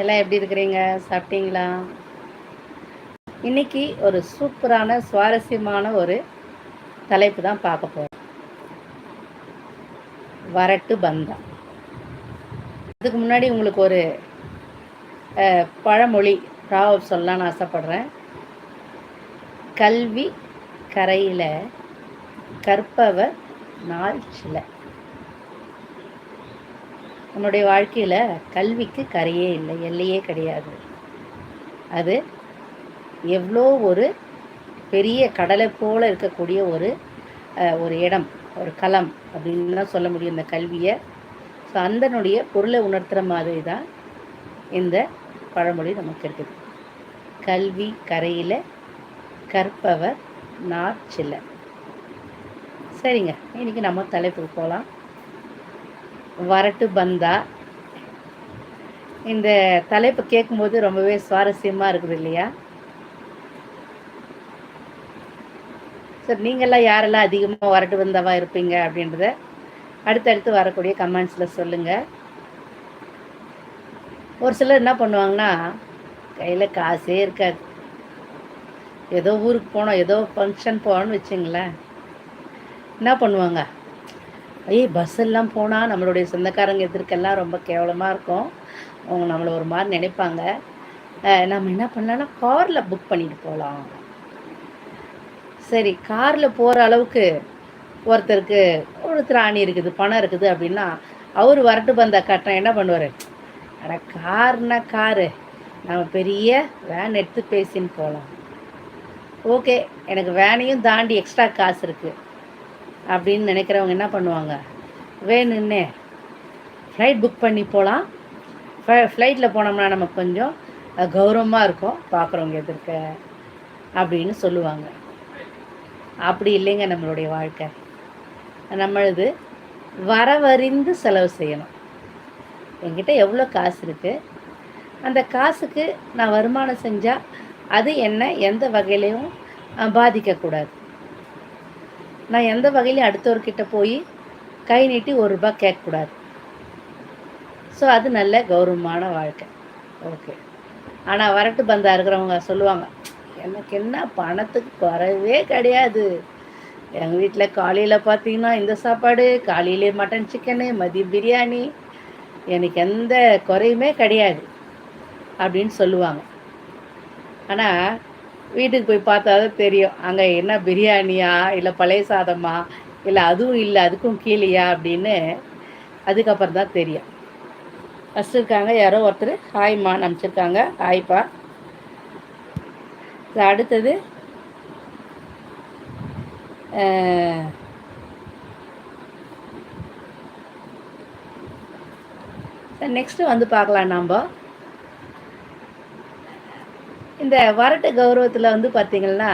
எல்லாம் எப்படி இருக்கிறீங்க? சாப்பிட்டீங்களா? இன்னைக்கு ஒரு சூப்பரான சுவாரஸ்யமான ஒரு தலைப்பு தான் பார்க்க போகிறோம் வரட்டு பந்தம். அதுக்கு முன்னாடி உங்களுக்கு ஒரு பழமொழி ப்ராவப் சொல்லலாம்னு ஆசைப்படுறேன். கல்வி கரையில் கற்பவர் நாள் சில. நம்மளுடைய வாழ்க்கையில் கல்விக்கு கரையே இல்லை எல்லையே கிடையாது. அது எவ்வளோ ஒரு பெரிய கடலை போல் இருக்கக்கூடிய ஒரு ஒரு இடம் ஒரு களம் அப்படின்னு தான் சொல்ல முடியும் இந்த கல்வியை. ஸோ அந்தனுடைய பொருளை உணர்த்துகிற மாதிரி தான் இந்த பழமொழி நமக்கு இருக்குது. கல்வி கரையில் கற்பவர் நாச்சில்லை சரிங்க இன்றைக்கி நம்ம தலைப்புக்கு போகலாம். வரட்டு பந்தா. இந்த தலைப்பு கேட்கும்போது ரொம்பவே சுவாரஸ்யமாக இருக்குது இல்லையா? சார் நீங்கள்லாம் யாரெல்லாம் அதிகமாக வரட்டு பந்தாவா இருப்பீங்க அப்படின்றத அடுத்தடுத்து வரக்கூடிய கமெண்ட்ஸில் சொல்லுங்கள் ஒரு சிலர் என்ன பண்ணுவாங்கன்னா கையில் காசே இருக்காது. ஏதோ ஊருக்கு போனோம் ஏதோ ஃபங்க்ஷன் போனோம்னு வச்சுங்களேன். என்ன பண்ணுவாங்க? ஐயே பஸ் எல்லாம் போனால் நம்மளுடைய சொந்தக்காரங்க எதிர்க்கெல்லாம் ரொம்ப கேவலமாக இருக்கும். அவங்க நம்மளை ஒரு மாதிரி நினைப்பாங்க. நம்ம என்ன பண்ணலாம்னா காரில் புக் பண்ணிட்டு போகலாம் சரி காரில் போகிற அளவுக்கு ஒருத்தருக்கு ஒரு திராணி இருக்குது பணம் இருக்குது அப்படின்னா அவர் வரட்டு பந்த கட்டம் என்ன பண்ணுவார்? அட கார்னா காரு நம்ம பெரிய வேன் எடுத்து பேசின்னு போகலாம் ஓகே எனக்கு வேனையும் தாண்டி எக்ஸ்ட்ரா காசு இருக்குது அப்படின்னு நினைக்கிறவங்க என்ன பண்ணுவாங்க? வேணுன்னே ஃப்ளைட் புக் பண்ணி போகலாம் ஃப்ளைட்டில் போனோம்னா நமக்கு கொஞ்சம் கௌரவமாக இருக்கும். பார்க்குறவங்க எதிர்க்க அப்படின்னு சொல்லுவாங்க. அப்படி இல்லைங்க நம்மளுடைய வாழ்க்கை. நம்மளது வரவறிந்து செலவு செய்யணும். என்கிட்ட எவ்வளோ காசு இருக்குது அந்த காசுக்கு நான் வருமானம் செஞ்சால் அது என்ன எந்த வகையிலையும் பாதிக்கக்கூடாது. நான் எந்த வகையிலையும் அடுத்தவர்கிட்ட போய் கை நீட்டி ஒரு ரூபாய் கேட்கக்கூடாது ஸோ அது நல்ல கௌரவமான வாழ்க்கை. ஓகே ஆனால் வரட்டு பந்தா இருக்கிறவங்க சொல்லுவாங்க எனக்கு என்ன பணத்துக்கு குறைவே கிடையாது. எங்கள் வீட்டில் காலையில் பார்த்தீங்கன்னா இந்த சாப்பாடு காலையிலே மட்டன் சிக்கனு மதியம் பிரியாணி. எனக்கு எந்த குறையுமே கிடையாது. அப்படின்னு சொல்லுவாங்க. ஆனால் வீட்டுக்கு போய் பார்த்தா தான் தெரியும். அங்கே என்ன பிரியாணியா இல்லை பழைய சாதமா இல்லை அதுவும் இல்லை அதுக்கும் கீழேயா அப்படின்னு அதுக்கப்புறம் தான் தெரியும். ஃபஸ்ட் இருக்காங்க யாரோ ஒருத்தர். ஹாய்மா அனுப்பிச்சிருக்காங்க. ஹாய்ப்பா அடுத்தது நெக்ஸ்ட்டு வந்து பார்க்கலாம் நம்ம இந்த வரட்டு கௌரவத்தில் வந்து பார்த்திங்கன்னா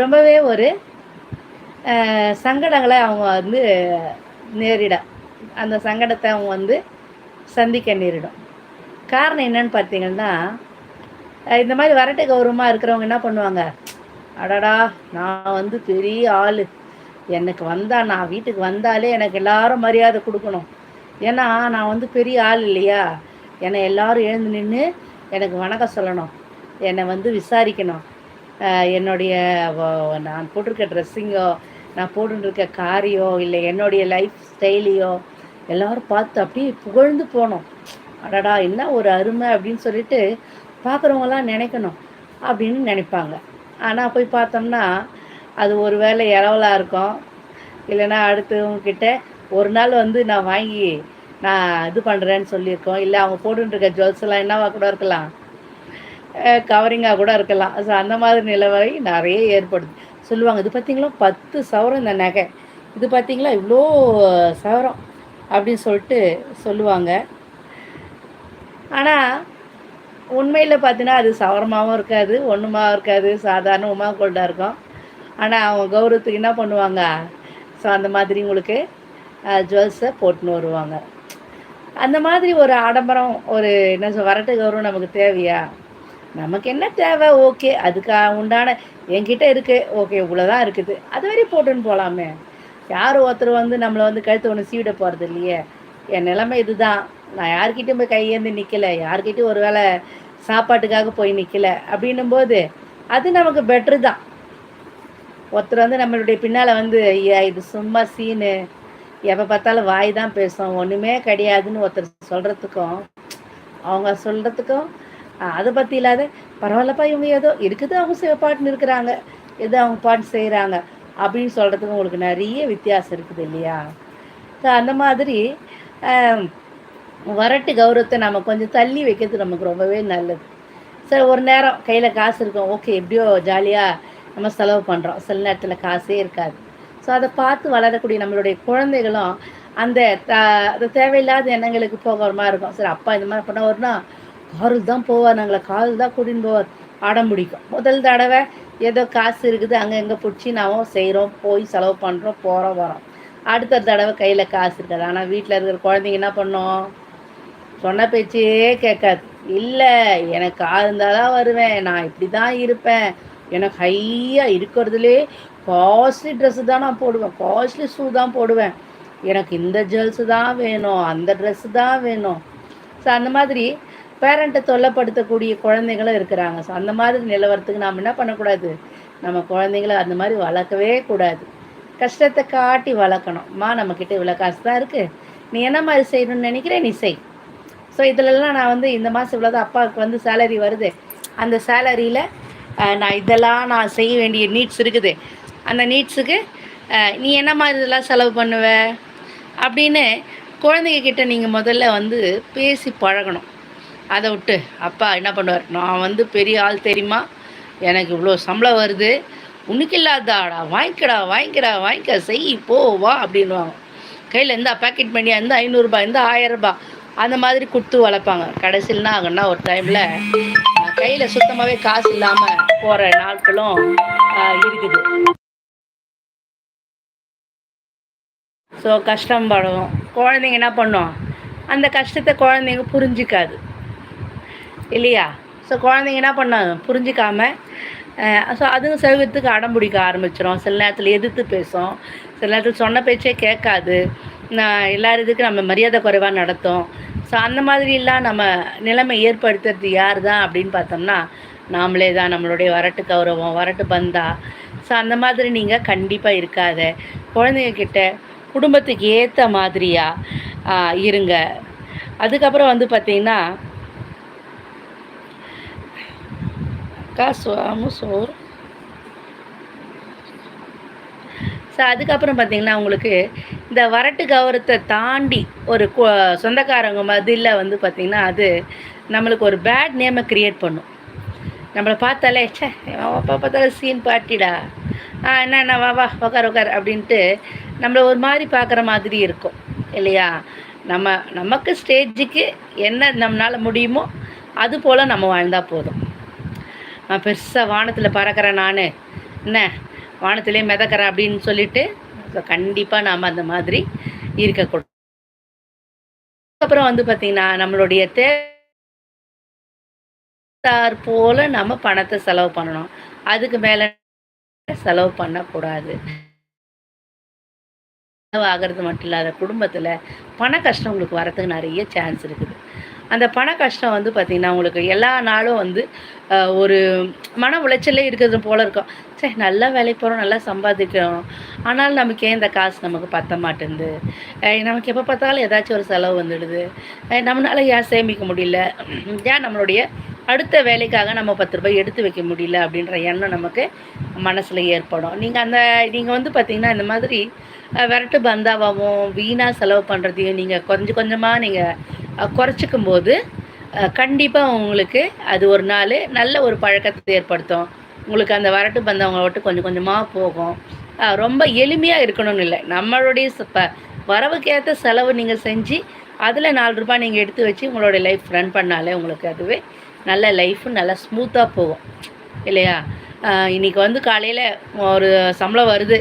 ரொம்பவே ஒரு சங்கடங்களை அவங்க வந்து நேரிட அந்த சங்கடத்தை அவங்க வந்து சந்திக்க நேரிடும். காரணம் என்னன்னு பார்த்தீங்கன்னா இந்த மாதிரி வரட்டு கௌரவமாக இருக்கிறவங்க என்ன பண்ணுவாங்க? அடடா நான் வந்து பெரிய ஆள். எனக்கு வந்தா நான் வீட்டுக்கு வந்தாலே எனக்கு எல்லாரும் மரியாதை கொடுக்கணும். ஏன்னா நான் வந்து பெரிய ஆள் இல்லையா? என்னை எல்லாரும் எழுந்து நின்று எனக்கு வணக்கம் சொல்லணும். என்னை வந்து விசாரிக்கணும். என்னுடைய நான் போட்டிருக்க ட்ரெஸ்ஸிங்கோ நான் போட்டுருக்க காரியோ இல்லை என்னுடைய லைஃப் ஸ்டைலையோ எல்லாரும் பார்த்து அப்படியே புகழ்ந்து போகணும். அடடா என்ன ஒரு அருமை அப்படின்னு சொல்லிட்டு பார்க்குறவங்களாம் நினைக்கணும் அப்படின்னு நினைப்பாங்க. ஆனால் போய் பார்த்தோம்னா அது ஒரு வேளை இரவலாக இருக்கும். இல்லைன்னா அடுத்தவங்கக்கிட்ட ஒரு நாள் வந்து நான் வாங்கி நான் இது பண்ணுறேன்னு சொல்லியிருக்கோம். இல்லை அவங்க போட்டுருக்க ஜுவல்ஸ் எல்லாம் என்னவா கூட இருக்கலாம். கவரிங்காக கூட இருக்கலாம். ஸோ அந்த மாதிரி நிலவரை நிறைய ஏற்படுது. சொல்லுவாங்க இது பார்த்தீங்களா பத்து சவரம் இந்த நகை. இது பார்த்தீங்களா இவ்வளோ சவரம். அப்படின்னு சொல்லிட்டு சொல்லுவாங்க. ஆனால் உண்மையில் பார்த்தீங்கன்னா அது சவரமாகவும் இருக்காது ஒன்றுமாவும் இருக்காது. சாதாரண உமா கோல்டாக இருக்கும். ஆனால் அவங்க கௌரவத்துக்கு என்ன பண்ணுவாங்க? ஸோ அந்த மாதிரி உங்களுக்கு ஜுவல்ஸை போட்டுன்னு வருவாங்க. அந்த மாதிரி ஒரு ஆடம்பரம் ஒரு என்ன சொல் வரட்டு கௌரவம் நமக்கு தேவையா? நமக்கு என்ன தேவை? ஓகே அதுக்காக உண்டான என்கிட்ட இருக்குது ஓகே இவ்வளோதான் இருக்குது. அது வரையும் போட்டுன்னு போகலாமே யார் ஒருத்தர் வந்து நம்மளை வந்து கழுத்து ஒன்று சீவிட போகிறது இல்லையே. என் நிலைமை இதுதான். நான் யார்கிட்டையும் போய் கையேந்து நிற்கலை யார்கிட்டையும் ஒரு வேளை சாப்பாட்டுக்காக போய் நிற்கல அப்படின்னும் போது அது நமக்கு பெட்ரு தான். ஒருத்தர் வந்து நம்மளுடைய பின்னால் வந்து ஐயா இது சும்மா சீனு. எப்போ பார்த்தாலும் வாய் தான் பேசும். ஒன்றுமே கிடையாதுன்னு ஒருத்தர் சொல்கிறதுக்கும் அவங்க சொல்கிறதுக்கும் அதை பற்றி இல்லாத பரவாயில்லப்பா இவங்க ஏதோ இருக்குது அவங்க பாட்டுன்னு இருக்கிறாங்க. ஏதோ அவங்க பாட்டு செய்கிறாங்க அப்படின்னு சொல்கிறதுக்கு உங்களுக்கு நிறைய வித்தியாசம் இருக்குது இல்லையா? ஸோ அந்த மாதிரி வரட்டு கௌரவத்தை நம்ம கொஞ்சம் தள்ளி வைக்கிறது நமக்கு ரொம்பவே நல்லது. சரி ஒரு நேரம் கையில் காசு இருக்கும். ஓகே எப்படியோ ஜாலியாக நம்ம செலவு பண்ணுறோம் சில நேரத்தில் காசே இருக்காது. ஸோ அதை பார்த்து வளரக்கூடிய நம்மளுடைய குழந்தைகளும் அந்த த அது தேவையில்லாத எண்ணங்களுக்கு போகிற இருக்கும். சரி அப்பா இந்த மாதிரி பண்ண வரும்னா காரில் தான் போவார் நாங்களை காரில் தான் கூட்டின்னு போவார். அடம் பிடிக்கும். முதல் தடவை ஏதோ காசு இருக்குது அங்கே எங்கே பிடிச்சி நாமும் செய்கிறோம் போய் செலவு பண்ணுறோம் போகிறோம் வரோம். அடுத்த தடவை கையில் காசு இருக்காது. ஆனால் வீட்டில் இருக்கிற குழந்தைங்க என்ன பண்ணோம்? சொன்ன பேச்சே கேட்காது. இல்லை எனக்கு கார் இருந்தால் தான் வருவேன் நான் இப்படி தான் இருப்பேன். எனக்கு ஹையாக இருக்கிறதுலே காஸ்ட்லி ட்ரெஸ்ஸு தான் நான் போடுவேன். காஸ்ட்லி ஷூ தான் போடுவேன். எனக்கு இந்த ஜுவல்ஸு தான் வேணும் அந்த ட்ரெஸ்ஸு தான் வேணும். ஸோ அந்த மாதிரி பேரண்ட்டை தொல்லைப்படுத்தக்கூடிய குழந்தைங்களும் இருக்கிறாங்க. ஸோ அந்த மாதிரி நிலவரத்துக்கு நாம் என்ன பண்ணக்கூடாது? நம்ம குழந்தைங்கள அந்த மாதிரி வளர்க்கவே கூடாது. கஷ்டத்தை காட்டி வளர்க்கணும். மா நம்மக்கிட்ட இவ்வளோ காசு தான் இருக்குது நீ என்ன மாதிரி செய்யணும்னு நினைக்கிறேன் நீ செய். ஸோ இதிலெல்லாம் நான் வந்து இந்த மாதம் இவ்வளோ தான் அப்பாவுக்கு வந்து சேலரி வருது. அந்த சேலரியில் நான் இதெல்லாம் நான் செய்ய வேண்டிய நீட்ஸ் இருக்குது. அந்த நீட்ஸுக்கு நீ என்ன மாதிரி இதெல்லாம் செலவு பண்ணுவ? அப்படின்னு குழந்தைங்க கிட்ட நீங்கள் முதல்ல வந்து பேசி பழகணும். அதை விட்டு அப்பா என்ன பண்ணுவார்? நான் வந்து பெரிய ஆள் தெரியுமா? எனக்கு இவ்வளோ சம்பளம் வருது. உனக்கு இல்லாதாடா வாங்கிக்கடா வாங்கிக்கடா வாங்கிக்க செய் போ வா அப்படின்வாங்க கையில் எந்த பேக்கெட் பண்ணியா எந்த ஐநூறுரூபா எந்த ஆயிரரூபா அந்த மாதிரி கொடுத்து வளர்ப்பாங்க. கடைசியில்னா ஆகுன்னா ஒரு டைமில் கையில் சுத்தமாகவே காசு இல்லாமல் போகிற நாட்களும் இருக்குது. ஸோ கஷ்டம் படும் குழந்தைங்க என்ன பண்ணும்? அந்த கஷ்டத்தை குழந்தைங்க புரிஞ்சிக்காது. இல்லையா? ஸோ குழந்தைங்க என்ன பண்ணாங்க? புரிஞ்சிக்காம ஸோ அதுவும் செவத்துக்கு அடம் பிடிக்க ஆரம்பிச்சிடும் சில நேரத்தில் எதிர்த்து பேசும். சில நேரத்தில் சொன்ன பேச்சே கேட்காது. நான் எல்லார் இதுக்கு நம்ம மரியாதை குறைவாக நடத்தும். ஸோ அந்த மாதிரிலாம் நம்ம நிலைமை ஏற்படுத்துறது யார் தான் அப்படின்னு பார்த்தோம்னா நாமளே தான். நம்மளுடைய வரட்டு கௌரவம் வரட்டு பந்தா. ஸோ அந்த மாதிரி நீங்கள் கண்டிப்பாக இருக்காத. குழந்தைங்கக்கிட்ட குடும்பத்துக்கு ஏற்ற மாதிரியாக இருங்க. அதுக்கப்புறம் வந்து பார்த்திங்கன்னா காசு சோறு. ஸோ அதுக்கப்புறம் பார்த்திங்கன்னா உங்களுக்கு இந்த வரட்டு கௌரத்தை தாண்டி ஒரு சொந்தக்காரங்க மதியில் வந்து பார்த்திங்கன்னா அது நம்மளுக்கு ஒரு பேட் நேமை க்ரியேட் பண்ணும். நம்மளை பார்த்தாலே சே அப்பா பார்த்தாலும் சீன் பாட்டிடா ஆ என்ன என்ன வா வா உக்கார் உக்கார் அப்படின்ட்டு நம்மளை ஒரு மாதிரி பார்க்குற மாதிரி இருக்கும். இல்லையா? நம்ம நமக்கு ஸ்டேஜுக்கு என்ன நம்மளால் முடியுமோ அது போல் நம்ம வாழ்ந்தால் போதும். நான் பெருசாக வானத்தில் பறக்கிறேன் நான். என்ன? வானத்திலே மிதக்கிறேன் அப்படின்னு சொல்லிட்டு கண்டிப்பாக நாம் அந்த மாதிரி இருக்கக்கூடாது அப்புறம் வந்து பார்த்திங்கன்னா நம்மளுடைய தே போல நம்ம பணத்தை செலவு பண்ணணும். அதுக்கு மேலே செலவு பண்ணக்கூடாது. செலவாகிறது மட்டும் இல்லாத குடும்பத்தில் பண கஷ்டம் உங்களுக்கு வரத்துக்கு நிறைய சான்ஸ் இருக்குது. அந்த பண கஷ்டம் வந்து பார்த்திங்கன்னா உங்களுக்கு எல்லா நாளும் வந்து ஒரு மன உளைச்சலே இருக்கிறது போல் இருக்கும். சரி நல்லா வேலைக்கு போகிறோம் நல்லா சம்பாதிக்கிறோம். ஆனாலும் நமக்கு ஏன் இந்த காசு நமக்கு பத்த மாட்டேங்குது நமக்கு எப்போ பார்த்தாலும் ஏதாச்சும் ஒரு செலவு வந்துடுது. நம்மளால் ஏன் சேமிக்க முடியல? ஏன் நம்மளுடைய அடுத்த வேலைக்காக நம்ம பத்து ரூபாய் எடுத்து வைக்க முடியல? அப்படின்ற எண்ணம் நமக்கு மனசில் ஏற்படும். நீங்கள் அந்த நீங்கள் வந்து பார்த்திங்கன்னா இந்த மாதிரி விரட்டு பந்தாவாகவும் வீணாக செலவு பண்ணுறதையும் நீங்கள் கொஞ்சம் கொஞ்சமாக நீங்கள் குறைச்சிக்கும் போது கண்டிப்பாக உங்களுக்கு அது ஒரு நாள் நல்ல ஒரு பழக்கத்தை ஏற்படுத்தும். உங்களுக்கு அந்த வரட்டு பந்தவங்களை விட்டு கொஞ்சம் கொஞ்சமாக போகும். ரொம்ப எளிமையாக இருக்கணும்னு இல்லை. நம்மளுடைய இப்போ வரவுக்கேற்ற செலவு நீங்கள் செஞ்சு அதில் நாலு ரூபாய் நீங்கள் எடுத்து வச்சு உங்களோட லைஃப் ரன் பண்ணாலே உங்களுக்கு அதுவே நல்ல லைஃப்பு நல்லா ஸ்மூத்தாக போகும். இல்லையா? இன்றைக்கி வந்து காலையில் ஒரு சம்பளம் வருது.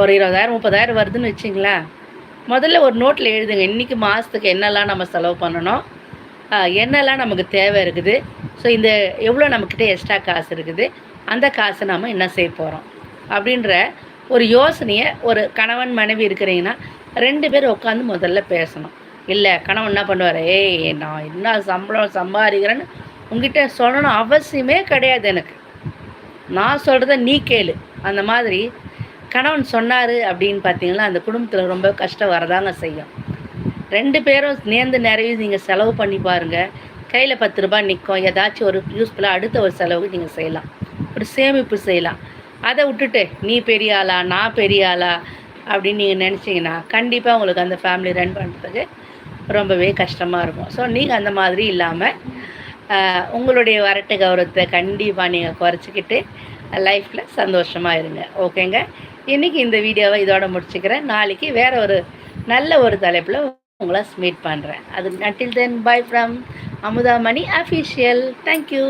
ஒரு இருபதாயிரம் முப்பதாயிரம் வருதுன்னு வச்சிங்களேன். முதல்ல ஒரு நோட்டில் எழுதுங்க. இன்றைக்கி மாதத்துக்கு என்னெல்லாம் நம்ம செலவு பண்ணணும்? என்னெல்லாம் நமக்கு தேவை இருக்குது? ஸோ இந்த எவ்வளோ நம்மக்கிட்ட எக்ஸ்ட்ரா காசு இருக்குது? அந்த காசை நம்ம என்ன செய்ய போகிறோம் அப்படின்ற ஒரு யோசனையை ஒரு கணவன் மனைவி இருக்கிறீங்கன்னா ரெண்டு பேர் உட்காந்து முதல்ல பேசணும். இல்லை கணவன் என்ன பண்ணுவார்? ஏய் நான் என்ன சம்பளம் சம்பாதிக்கிறேன்னு உங்ககிட்ட சொல்லணும் அவசியமே கிடையாது எனக்கு. நான் சொல்கிறத நீ கேளு. அந்த மாதிரி கணவன் சொன்னார் அப்படின்னு பார்த்தீங்கன்னா அந்த குடும்பத்தில் ரொம்ப கஷ்டம் வரதாங்க செய்யும். ரெண்டு பேரும் நேர்ந்து நிறைய நீங்கள் செலவு பண்ணி பாருங்கள் கையில் பத்து ரூபாய் நிற்கும் ஏதாச்சும் ஒரு யூஸ்ஃபுல்லாக அடுத்த ஒரு செலவுக்கு நீங்கள் செய்யலாம். ஒரு சேமிப்பு செய்யலாம். அதை விட்டுட்டு நீ பெரிய ஆளா? நான் பெரிய ஆளா? அப்படின்னு நீங்கள் நினச்சிங்கன்னா கண்டிப்பாக உங்களுக்கு அந்த ஃபேமிலி ரன் பண்ணுறதுக்கு ரொம்பவே கஷ்டமாக இருக்கும். ஸோ நீங்கள் அந்த மாதிரி இல்லாமல் உங்களுடைய வரட்டு கௌரவத்தை கண்டிப்பாக நீங்கள் குறைச்சிக்கிட்டு லைஃப்பில் சந்தோஷமாக இருங்க. ஓகேங்க இன்றைக்கி இந்த வீடியோவை இதோட முடிச்சுக்கிறேன். நாளைக்கு வேற ஒரு நல்ல ஒரு தலைப்பில் உங்களை மீட் பண்ணுறேன் அது நட்டில் then bye from Amuthamani official thank you